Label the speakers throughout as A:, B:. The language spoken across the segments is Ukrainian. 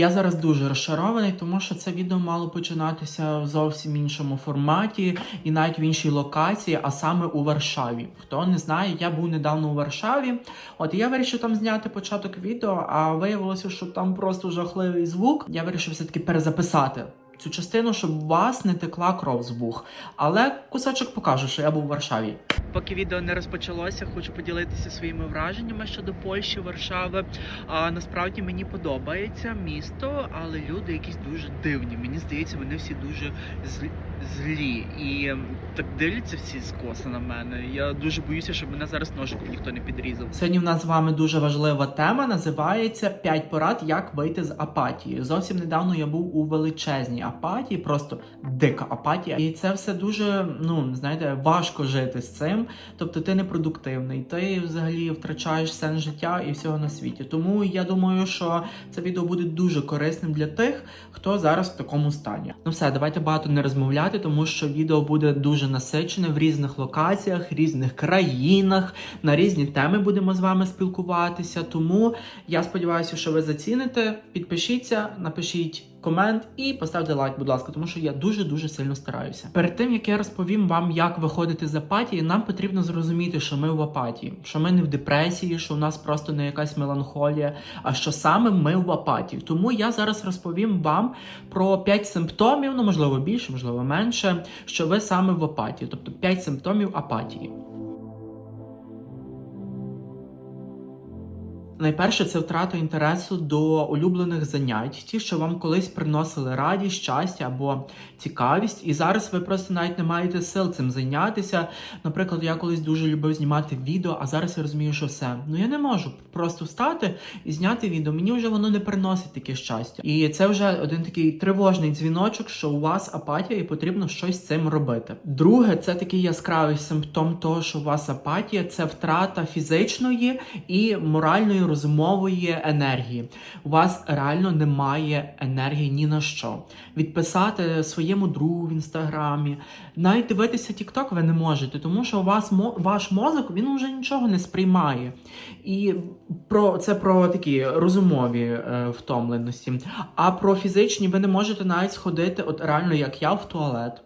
A: Я зараз дуже розчарований, тому що це відео мало починатися в зовсім іншому форматі і навіть в іншій локації, а саме у Варшаві. Хто не знає, я був недавно у Варшаві. От я вирішив там зняти початок відео, а виявилося, що там просто жахливий звук. Я вирішив все-таки перезаписати. Цю частину, щоб у вас не текла кров з вух. Але кусочок покаже, що я був у Варшаві. Поки відео не розпочалося, хочу поділитися своїми враженнями щодо Польщі, Варшави. А насправді мені подобається місто, але люди якісь дуже дивні. Мені здається, вони всі дуже злі, злі. і ем, так дивляться всі скоса на мене. Я дуже боюся, щоб мене зараз ножиком ніхто не підрізав. Сьогодні в нас з вами дуже важлива тема. Називається «5 порад, як вийти з апатії. Зовсім недавно я був у величезній апатії, просто дика апатія. І це все дуже, ну знаєте, важко жити з цим. Тобто ти непродуктивний, ти взагалі втрачаєш сенс життя і всього на світі. Тому я думаю, що це відео буде дуже корисним для тих, хто зараз в такому стані. Ну все, давайте багато не розмовляти, тому що відео буде дуже насичене в різних локаціях, різних країнах, на різні теми будемо з вами спілкуватися. Тому я сподіваюся, що ви заціните. Підпишіться, напишіть. Комент і поставте лайк, будь ласка, тому що я дуже дуже сильно стараюся. Перед тим як я розповім вам, як виходити з апатії, нам потрібно зрозуміти, що ми в апатії, що ми не в депресії, що у нас просто не якась меланхолія, а що саме ми в апатії. Тому я зараз розповім вам про 5 симптомів, ну можливо більше, можливо менше, що ви саме в апатії, тобто 5 симптомів апатії. Найперше це втрата інтересу до улюблених занять, ті, що вам колись приносили радість, щастя або цікавість, і зараз ви просто навіть не маєте сил цим зайнятися. Наприклад, я колись дуже любив знімати відео, а зараз я розумію, що все. Ну я не можу просто встати і зняти відео. Мені вже воно не приносить таке щастя. І це вже один такий тривожний дзвіночок, що у вас апатія і потрібно щось з цим робити. Друге, це такий яскравий симптом того, що у вас апатія, це втрата фізичної і моральної розумової енергії. У вас реально немає енергії ні на що. Відписати своєму другу в інстаграмі, навіть дивитися TikTok ви не можете, тому що у вас ваш мозок він вже нічого не сприймає. І про це про такі розумові е, втомленості. А про фізичні ви не можете навіть сходити, от реально, як я в туалет,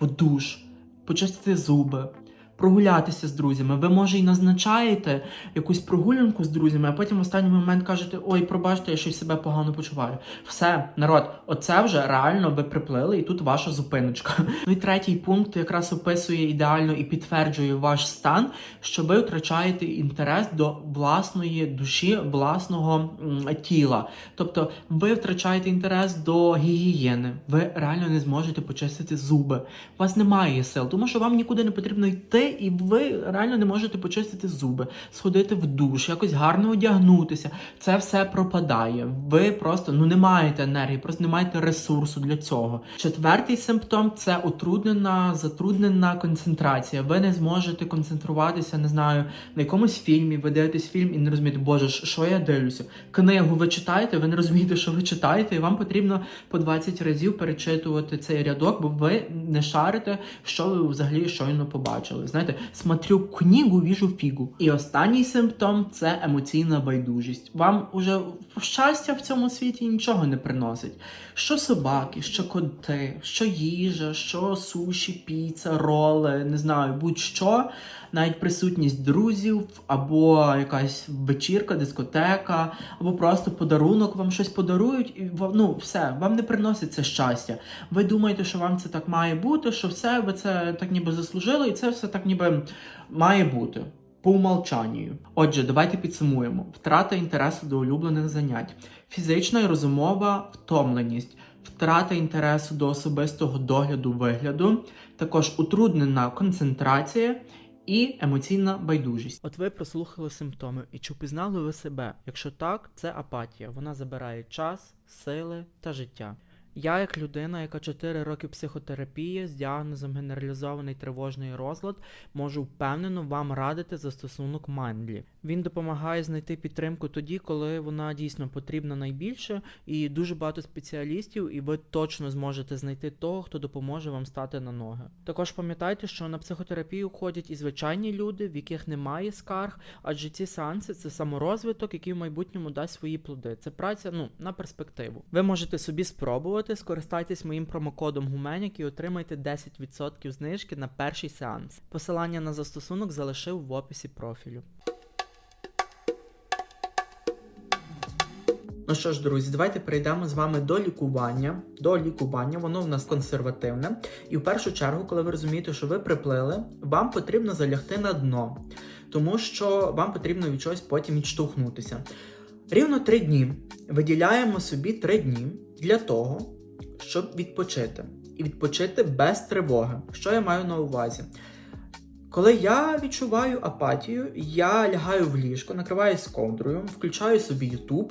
A: в душ, почистити зуби. Прогулятися з друзями. Ви може і назначаєте якусь прогулянку з друзями, а потім в останній момент кажете: ой, пробачте, я щось себе погано почуваю. Все, народ, оце вже реально ви приплили, і тут ваша зупиночка. Ну і третій пункт якраз описує ідеально і підтверджує ваш стан, що ви втрачаєте інтерес до власної душі, власного м, тіла. Тобто ви втрачаєте інтерес до гігієни. Ви реально не зможете почистити зуби. У вас немає сил, тому що вам нікуди не потрібно йти, і ви реально не можете почистити зуби, сходити в душ, якось гарно одягнутися. Це все пропадає. Ви просто ну не маєте енергії, просто не маєте ресурсу для цього. Четвертий симптом це утруднена, затруднена концентрація. Ви не зможете концентруватися, не знаю, на якомусь фільмі. Ви дивитесь фільм і не розумієте, боже, що я дивлюся? Книгу ви читаєте, ви не розумієте, що ви читаєте, і вам потрібно по 20 разів перечитувати цей рядок, бо ви не шарите, що ви взагалі щойно побачили. Знаєте, смотрю книгу, віжу фігу. І останній симптом це емоційна байдужість. Вам уже щастя в цьому світі нічого не приносить. Що собаки, що коти, що їжа, що суші, піца, роли, не знаю, будь-що, навіть присутність друзів, або якась вечірка, дискотека, або просто подарунок вам щось подарують, і ну все, вам не приносить це щастя. Ви думаєте, що вам це так має бути, що все ви це так ніби заслужили, і це все так ніби має бути. По умолчанню. Отже, давайте підсумуємо: втрата інтересу до улюблених занять, фізична і розумова втомленість, втрата інтересу до особистого догляду вигляду, також утруднена концентрація і емоційна байдужість. От ви прослухали симптоми, і чи впізнали ви себе? Якщо так, це апатія. Вона забирає час, сили та життя. Я, як людина, яка 4 роки психотерапії з діагнозом генералізований тривожний розлад, можу впевнено вам радити застосунок Мандлі. Він допомагає знайти підтримку тоді, коли вона дійсно потрібна найбільше, і дуже багато спеціалістів, і ви точно зможете знайти того, хто допоможе вам стати на ноги. Також пам'ятайте, що на психотерапію ходять і звичайні люди, в яких немає скарг, адже ці сеанси це саморозвиток, який в майбутньому дасть свої плоди. Це праця ну на перспективу. Ви можете собі спробувати, скористайтесь моїм промокодом Гуменяк і отримайте 10% знижки на перший сеанс. Посилання на застосунок залишив в описі профілю. Ну що ж, друзі, давайте перейдемо з вами до лікування. До лікування, воно в нас консервативне. І в першу чергу, коли ви розумієте, що ви приплили, вам потрібно залягти на дно, тому що вам потрібно від чогось потім відштовхнутися. Рівно три дні виділяємо собі три дні для того, щоб відпочити. І відпочити без тривоги. Що я маю на увазі? Коли я відчуваю апатію, я лягаю в ліжко, накриваюсь ковдрою, включаю собі YouTube,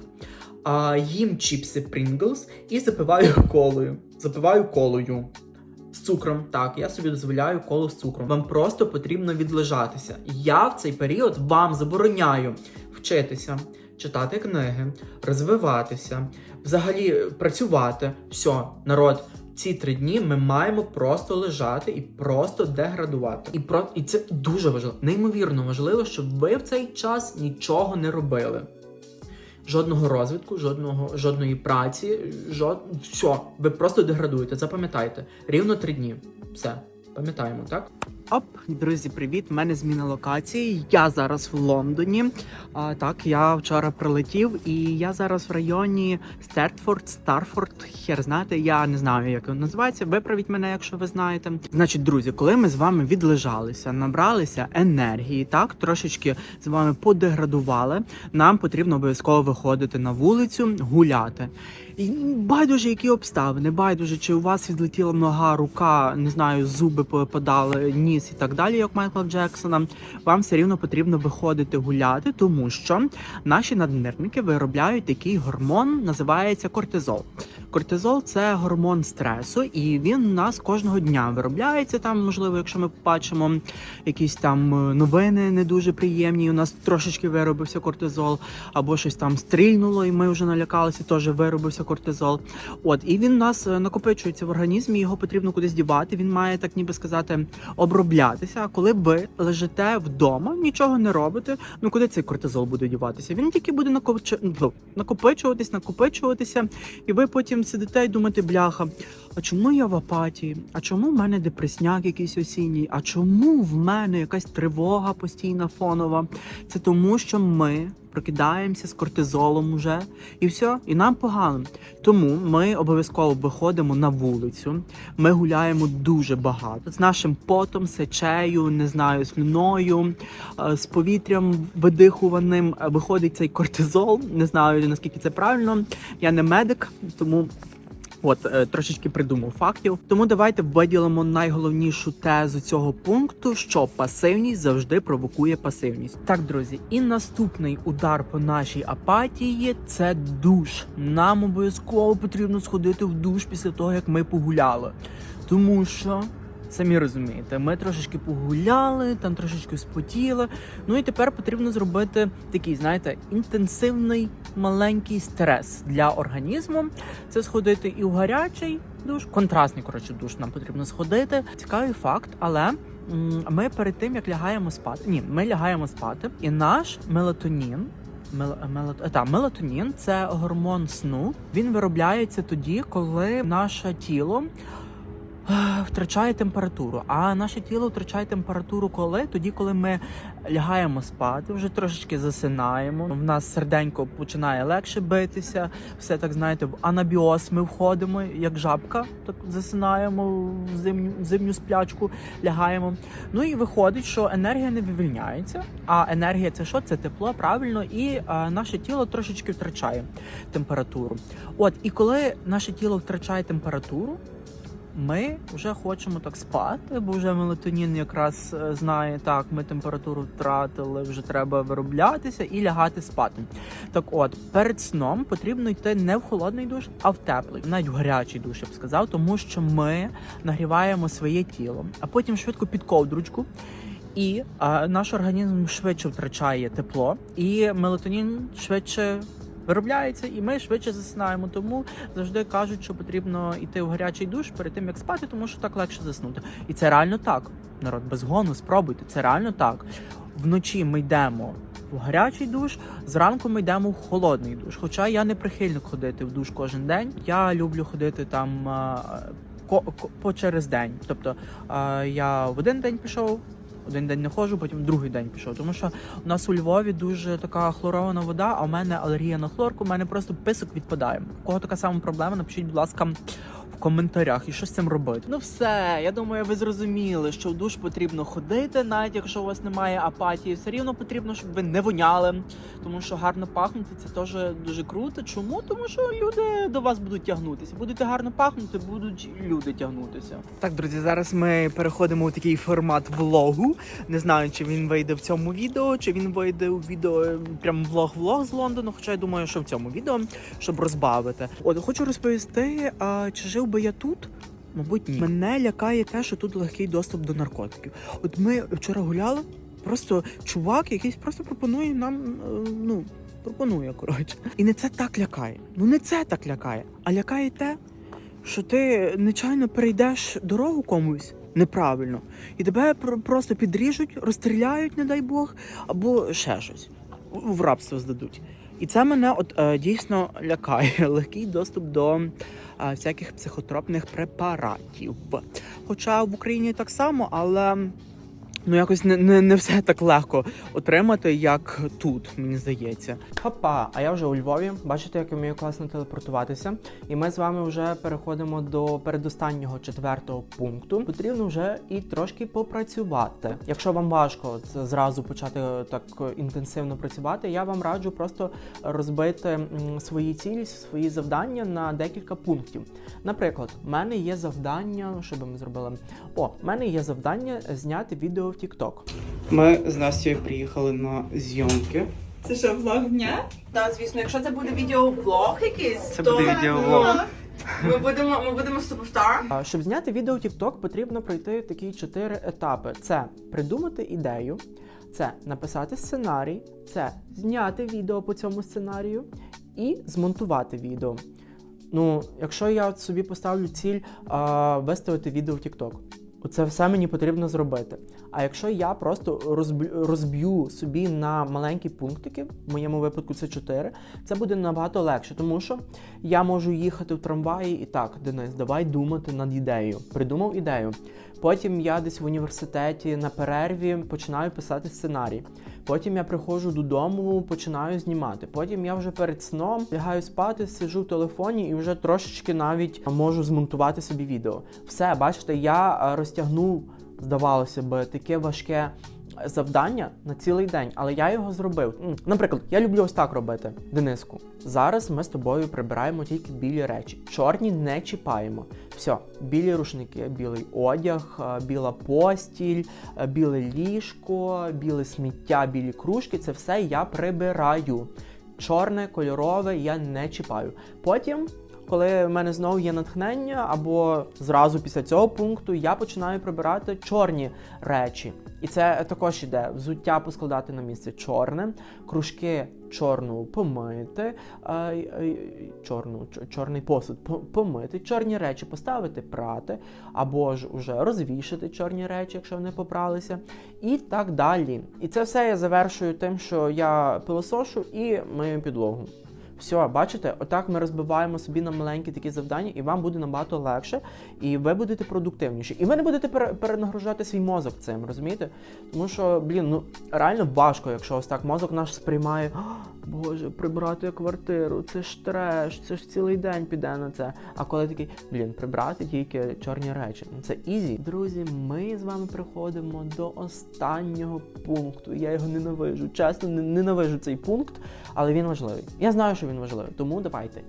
A: їм чіпси Pringles і запиваю колою. Запиваю колою. З цукром, так, я собі дозволяю коло з цукром. Вам просто потрібно відлежатися. Я в цей період вам забороняю вчитися, читати книги, розвиватися, взагалі працювати. Все, народ. Ці три дні ми маємо просто лежати і просто деградувати. І про і це дуже важливо, неймовірно важливо, щоб ви в цей час нічого не робили. Жодного розвитку, жодного, жодної праці, жод... все, ви просто деградуєте. Запам'ятайте, рівно три дні. Все, пам'ятаємо, так? Оп, друзі, привіт! У мене зміна локації. Я зараз в Лондоні. А, так, я вчора прилетів, і я зараз в районі Стертфорд, Старфорд. Хер знаєте, я не знаю, як він називається. Виправіть мене, якщо ви знаєте. Значить, друзі, коли ми з вами відлежалися, набралися енергії, так трошечки з вами подеградували. Нам потрібно обов'язково виходити на вулицю, гуляти. І байдуже, які обставини, байдуже, чи у вас відлетіла нога, рука, не знаю, зуби повипадали, ніс і так далі, як Майкла Джексона. Вам все рівно потрібно виходити гуляти, тому що наші наднирники виробляють такий гормон, називається кортизол. Кортизол це гормон стресу, і він у нас кожного дня виробляється. Там, можливо, якщо ми побачимо якісь там е, новини не дуже приємні, у нас трошечки виробився кортизол, або щось там стрільнуло, і ми вже налякалися, теж виробився кортизол. От і він у нас е, накопичується в організмі, його потрібно кудись дівати. Він має так, ніби сказати, оброблятися. А коли ви лежите вдома, нічого не робите, ну куди цей кортизол буде діватися? Він тільки буде ну, накопичуватись, накопичуватися, і ви потім сидите і думаєте, бляха. А чому я в апатії? А чому в мене депресняк якийсь осінній? А чому в мене якась тривога постійна фонова? Це тому, що ми прокидаємося з кортизолом уже, і все, і нам погано. Тому ми обов'язково виходимо на вулицю. Ми гуляємо дуже багато з нашим потом, сечею, не знаю, слюною, е, з повітрям видихуваним. е, Виходить цей кортизол. Не знаю наскільки це правильно. Я не медик, тому. От е, трошечки придумав фактів. Тому давайте виділимо найголовнішу тезу цього пункту, що пасивність завжди провокує пасивність. Так, друзі, і наступний удар по нашій апатії це душ. Нам обов'язково потрібно сходити в душ після того, як ми погуляли. Тому що. Самі розумієте, ми трошечки погуляли, там трошечки спотіли. Ну і тепер потрібно зробити такий, знаєте, інтенсивний маленький стрес для організму. Це сходити і в гарячий душ, контрастний коротше душ нам потрібно сходити. Цікавий факт, але ми перед тим як лягаємо спати, ні, ми лягаємо спати, і наш мелатонін. Мел, мелат, е, та, мелатонін це гормон сну. Він виробляється тоді, коли наше тіло втрачає температуру. А наше тіло втрачає температуру коли? Тоді, коли ми лягаємо спати, вже трошечки засинаємо. В нас серденько починає легше битися. Все так знаєте, в анабіоз ми входимо, як жабка, так засинаємо в зимню, в зимню сплячку, лягаємо. Ну і виходить, що енергія не вивільняється. А енергія це що? Це тепло, правильно, і а, наше тіло трошечки втрачає температуру. От, і коли наше тіло втрачає температуру. Ми вже хочемо так спати, бо вже мелатонін якраз е, знає, так, ми температуру втратили, вже треба вироблятися і лягати спати. Так от, перед сном потрібно йти не в холодний душ, а в теплий, навіть в гарячий душ, я б сказав, тому що ми нагріваємо своє тіло, а потім швидко під ковдручку. І а, наш організм швидше втрачає тепло, і мелатонін швидше виробляється, і ми швидше засинаємо. Тому завжди кажуть, що потрібно йти в гарячий душ перед тим, як спати, тому що так легше заснути. І це реально так. Народ без гону, спробуйте. Це реально так. Вночі ми йдемо в гарячий душ, зранку ми йдемо в холодний душ. Хоча я не прихильник ходити в душ кожен день. Я люблю ходити там. По через день, тобто я в один день пішов, один день не ходжу, потім другий день пішов. Тому що у нас у Львові дуже така хлорована вода, а у мене алергія на хлорку, у мене просто писок відпадає. У кого така сама проблема, напишіть, будь ласка, в коментарях і що з цим робити. Ну все, я думаю, ви зрозуміли, що в душ потрібно ходити, навіть якщо у вас немає апатії, все рівно потрібно, щоб ви не воняли. Тому що гарно пахнути це теж дуже круто. Чому? Тому що люди до вас будуть тягнутися. Будете гарно пахнути, будуть люди тягнутися. Так, друзі, зараз ми переходимо у такий формат влогу. Не знаю, чи він вийде в цьому відео, чи він вийде у відео е, прям влог-влог з Лондону. Хоча я думаю, що в цьому відео, щоб розбавити. От хочу розповісти, а, чи жив би я тут. Мабуть, ні. Мене лякає те, що тут легкий доступ до наркотиків. От ми вчора гуляли, просто чувак якийсь просто пропонує нам, е, ну, пропонує, коротше. І не це так лякає. Ну не це так лякає, а лякає те, що ти нечайно перейдеш дорогу комусь неправильно, і тебе про- просто підріжуть, розстріляють, не дай Бог, або ще щось в рабство здадуть. І це мене от е, дійсно лякає легкий доступ до е, всяких психотропних препаратів. Хоча в Україні так само, але ну якось не, не, не все так легко отримати, як тут, мені здається. Хопа, а я вже у Львові. Бачите, як я вмію класно телепортуватися. І ми з вами вже переходимо до передостаннього четвертого пункту. Потрібно вже і трошки попрацювати. Якщо вам важко зразу почати так інтенсивно працювати, я вам раджу просто розбити свої цілі, свої завдання на декілька пунктів. Наприклад, в мене є завдання, що би ми зробили? О, в мене є завдання зняти відео в TikTok. Ми з Настю приїхали на зйомки.
B: Це що, влог дня? Так, звісно, якщо це буде відеовлог якийсь,
A: Це
B: то
A: буде відеовлог.
B: Ми будемо, ми будемо суперстар.
A: Щоб зняти відео в TikTok, потрібно пройти такі чотири етапи: це придумати ідею, це написати сценарій, це зняти відео по цьому сценарію і змонтувати відео. Ну, якщо я от собі поставлю ціль а, виставити відео в TikTok, Оце все мені потрібно зробити. А якщо я просто розб'ю, собі на маленькі пунктики, в моєму випадку це 4, це буде набагато легше, тому що я можу їхати в трамваї і так, Денис, давай думати над ідеєю. Придумав ідею. Потім я десь в університеті на перерві починаю писати сценарій. Потім я приходжу додому, починаю знімати. Потім я вже перед сном лягаю спати, сиджу в телефоні і вже трошечки навіть можу змонтувати собі відео. Все, бачите, я е, розтягнув, здавалося б, таке важке завдання на цілий день, але я його зробив. Наприклад, я люблю ось так робити, Дениску. Зараз ми з тобою прибираємо тільки білі речі. Чорні не чіпаємо. Все, білі рушники, білий одяг, е, біла постіль, е, біле ліжко, біле сміття, білі кружки це все я прибираю. Чорне, кольорове я не чіпаю. Потім, коли в мене знову є натхнення, або зразу після цього пункту, я починаю прибирати чорні речі. І це також іде взуття поскладати на місце чорне, кружки чорну помити, е, чорну, чорний посуд помити, чорні речі поставити прати, або ж уже розвішати чорні речі, якщо вони попралися, і так далі. І це все я завершую тим, що я пилосошу і мию підлогу. Все, бачите, отак ми розбиваємо собі на маленькі такі завдання, і вам буде набагато легше, і ви будете продуктивніші. І ви не будете пере- перенагружати свій мозок цим, розумієте? Тому що, блін, ну реально важко, якщо ось так мозок наш сприймає. «А, Боже, прибрати квартиру, це ж треш, це ж цілий день піде на це. А коли такий, блін, прибрати тільки чорні речі. Ну, Це ізі. Друзі, ми з вами приходимо до останнього пункту. Я його ненавижу. Чесно, не- ненавижу цей пункт, але він важливий. Я знаю, що він важливий, тому давайте.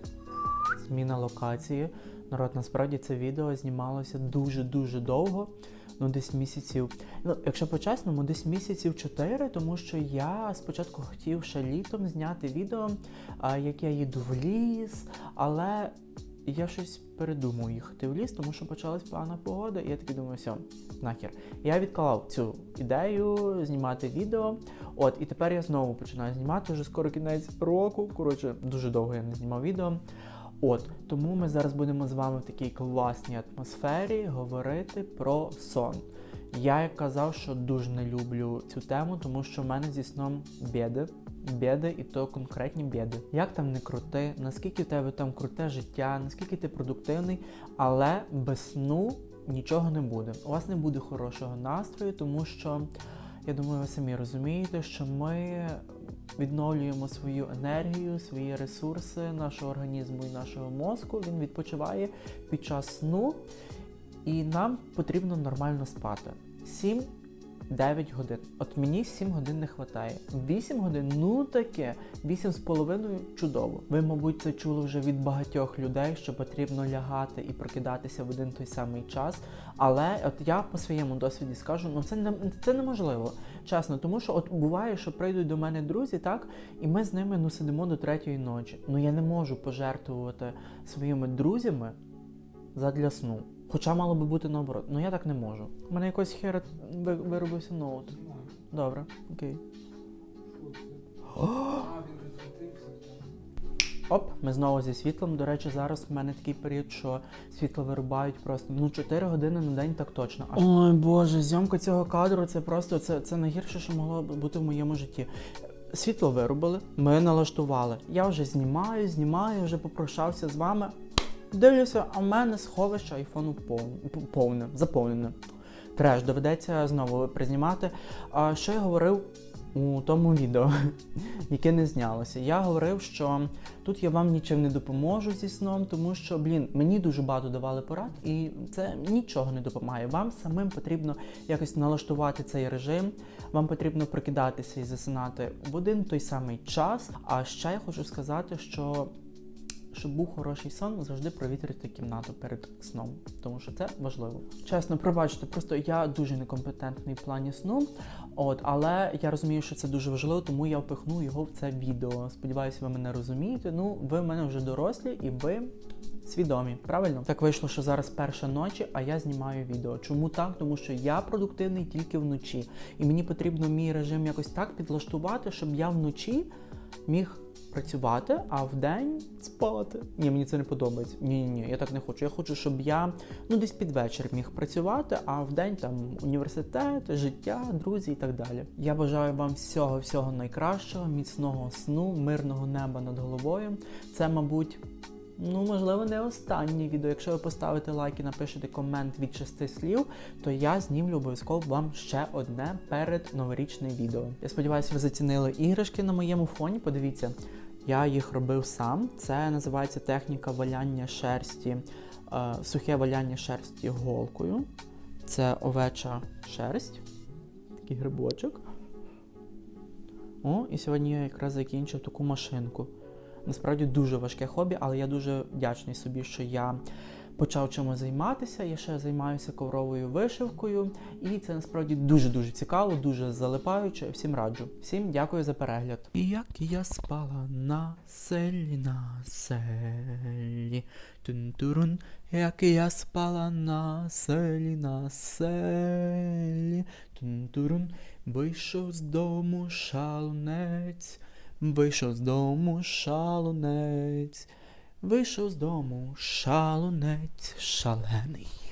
A: зміна локації. Народ, насправді це відео знімалося дуже-дуже довго. Ну, десь місяців. Ну, якщо по-чесному, десь місяців 4, тому що я спочатку хотів ще літом зняти відео, як я їду в ліс, але я щось передумав їхати в ліс, тому що почалась погана погода, і я такий думаю, все, нахер. Я відклав цю ідею знімати відео. От, і тепер я знову починаю знімати вже скоро кінець року. Коротше, дуже довго я не знімав відео. От, тому ми зараз будемо з вами в такій класній атмосфері говорити про сон. Я як казав, що дуже не люблю цю тему, тому що в мене зі сном біди. Біди і то конкретні біди. Як там не крути, наскільки в тебе там круте життя, наскільки ти продуктивний, але без сну нічого не буде. У вас не буде хорошого настрою, тому що я думаю, ви самі розумієте, що ми відновлюємо свою енергію, свої ресурси нашого організму і нашого мозку. Він відпочиває під час сну, і нам потрібно нормально спати. 7 9 годин. От мені 7 годин не вистачає. 8 годин, ну таке, 8 з половиною чудово. Ви, мабуть, це чули вже від багатьох людей, що потрібно лягати і прокидатися в один той самий час. Але от я по своєму досвіді скажу, ну це не це неможливо, чесно, тому що от буває, що прийдуть до мене друзі, так, і ми з ними ну сидимо до третьої ночі. Ну я не можу пожертвувати своїми друзями задля сну. Хоча мало би бути наоборот. Ну я так не можу. У мене якось хера ви- виробився ноут. Добре, окей. Оп, ми знову зі світлом. До речі, зараз в мене такий період, що світло вирубають просто ну 4 години на день так точно. Аж... Ой боже, зйомка цього кадру це просто це, це найгірше, що могло бути в моєму житті. Світло вирубили, ми налаштували. Я вже знімаю, знімаю, вже попрощався з вами. Дивлюся, а в мене сховище айфону повне, повне заповнене. Треш, доведеться знову признімати. А що я говорив у тому відео, яке не знялося? Я говорив, що тут я вам нічим не допоможу зі сном, тому що, блін, мені дуже багато давали порад, і це нічого не допомагає. Вам самим потрібно якось налаштувати цей режим. Вам потрібно прокидатися і засинати в один той самий час. А ще я хочу сказати, що щоб був хороший сон, завжди провітрити кімнату перед сном, тому що це важливо. Чесно, пробачте, просто я дуже некомпетентний в плані сну. От, але я розумію, що це дуже важливо, тому я впихну його в це відео. Сподіваюся, ви мене розумієте. Ну, ви в мене вже дорослі і ви. Свідомі, правильно? Так вийшло, що зараз перша ночі, а я знімаю відео. Чому так? Тому що я продуктивний тільки вночі. І мені потрібно мій режим якось так підлаштувати, щоб я вночі міг працювати, а вдень спати. Ні, мені це не подобається. Ні, ні, ні, я так не хочу. Я хочу, щоб я ну десь під вечір міг працювати, а вдень там університет, життя, друзі і так далі. Я бажаю вам всього, всього найкращого, міцного сну, мирного неба над головою. Це, мабуть. Ну, можливо, не останнє відео. Якщо ви поставите лайк і напишете комент від шести слів, то я знімлю обов'язково вам ще одне перед новорічне відео. Я сподіваюся, ви зацінили іграшки на моєму фоні. Подивіться, я їх робив сам. Це називається техніка валяння шерсті, е, сухе валяння шерсті голкою. Це овеча шерсть, такий грибочок. О, і сьогодні я якраз закінчив таку машинку. Насправді дуже важке хобі, але я дуже вдячний собі, що я почав чимось займатися. Я ще займаюся ковровою вишивкою, і це насправді дуже-дуже цікаво, дуже залипаюче. Всім раджу. Всім дякую за перегляд. І як я спала на селі, на селі. Тун-турун, як я спала на селі, на селі. Тун-турун, вийшов з дому шалунець. Вийшов з дому шалунець, вийшов з дому шалунець шалений.